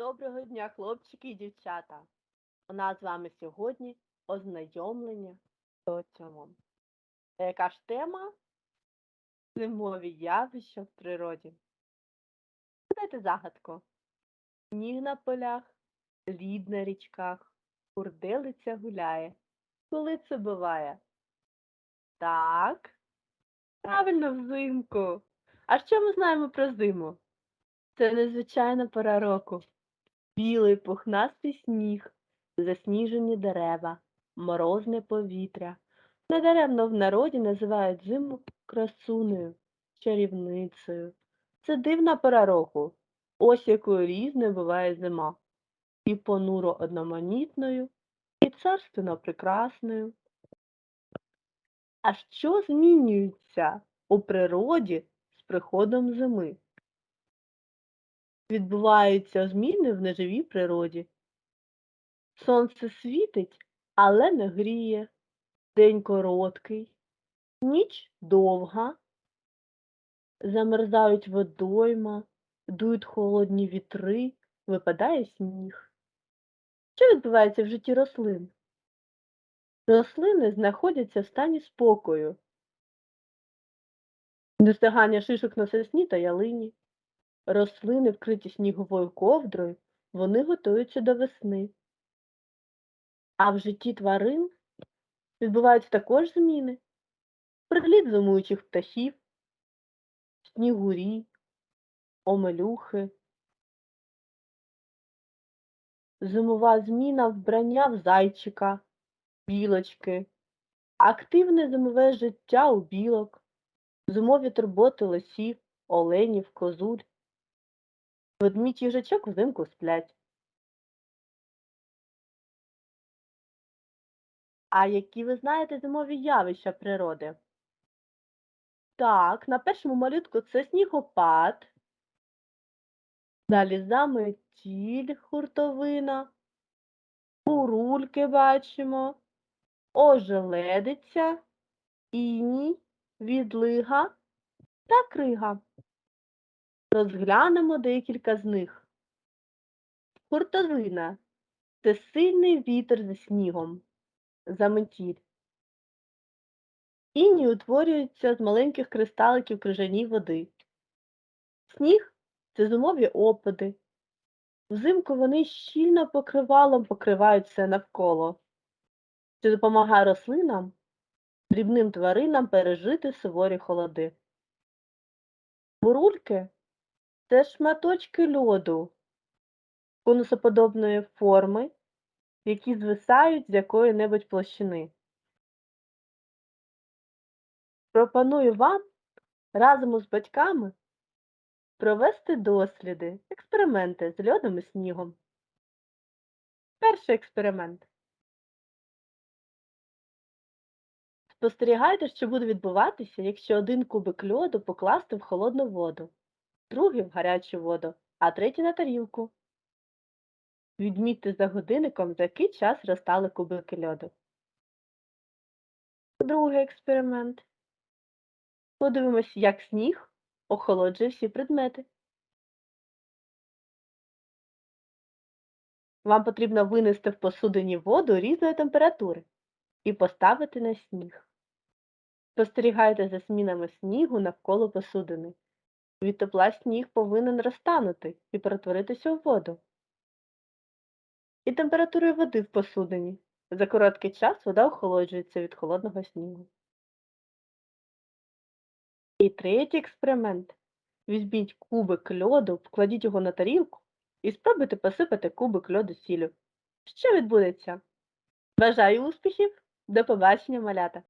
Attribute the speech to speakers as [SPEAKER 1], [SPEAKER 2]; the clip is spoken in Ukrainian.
[SPEAKER 1] Доброго дня, хлопчики і дівчата! У нас з вами сьогодні ознайомлення з соціумом. Яка ж тема? Зимові явища в природі. Дайте загадку. Сніг на полях, лід на річках, курделиця гуляє. Коли це буває? Так. Правильно, взимку. А що ми знаємо про зиму? Це незвичайна пора року. Білий пухнастий сніг, засніжені дерева, морозне повітря. Недаремно в народі називають зиму красунею, чарівницею. Це дивна пора року. Ось якою різною буває зима. І понуро одноманітною, і царственно прекрасною. А що змінюється у природі з приходом зими? Відбуваються зміни в неживій природі. Сонце світить, але не гріє. День короткий, ніч довга. Замерзають водойма, дують холодні вітри, випадає сніг. Що відбувається в житті рослин? Рослини знаходяться в стані спокою. Достигання шишок на сосні та ялині. Рослини, вкриті сніговою ковдрою, вони готуються до весни. А в житті тварин відбуваються також зміни. Приліт зимуючих птахів, снігурі, омелюхи. Зимова зміна вбрання в зайчика, білочки, активне зимове життя у білок, зимові турботи лисів, оленів, козуль. Ведмідь їжачок взимку сплять. А які ви знаєте зимові явища природи? Так, на першому малютку це снігопад. Далі заметіль, хуртовина, бурульки бачимо, ожеледиця, іній, відлига та крига. Розглянемо декілька з них. Хуртовина – це сильний вітер зі снігом, заметіль. Іній утворюється з маленьких кристаликів крижаній води. Сніг – це зимові опади. Взимку вони щільно покривалом покривають все навколо, що допомагає рослинам, дрібним тваринам пережити суворі холоди. Бурульки це шматочки льоду конусоподобної форми, які звисають з якої-небудь площини. Пропоную вам разом із батьками провести досліди, експерименти з льодом і снігом. Перший експеримент. Спостерігайте, що буде відбуватися, якщо один кубик льоду покласти в холодну воду, другий в гарячу воду, а третій на тарілку. Відмітьте за годинником, за який час розтали кубики льоду. Другий експеримент. Подивимось, як сніг охолоджує всі предмети. Вам потрібно винести в посудині воду різної температури і поставити на сніг. Спостерігайте за змінами снігу навколо посудини. Від тепла сніг повинен розтанути і перетворитися у воду. І температурою води в посудині. За короткий час вода охолоджується від холодного снігу. І третій експеримент. Візьміть кубик льоду, вкладіть його на тарілку і спробуйте посипати кубик льоду сіллю. Що відбудеться? Бажаю успіхів! До побачення, малята!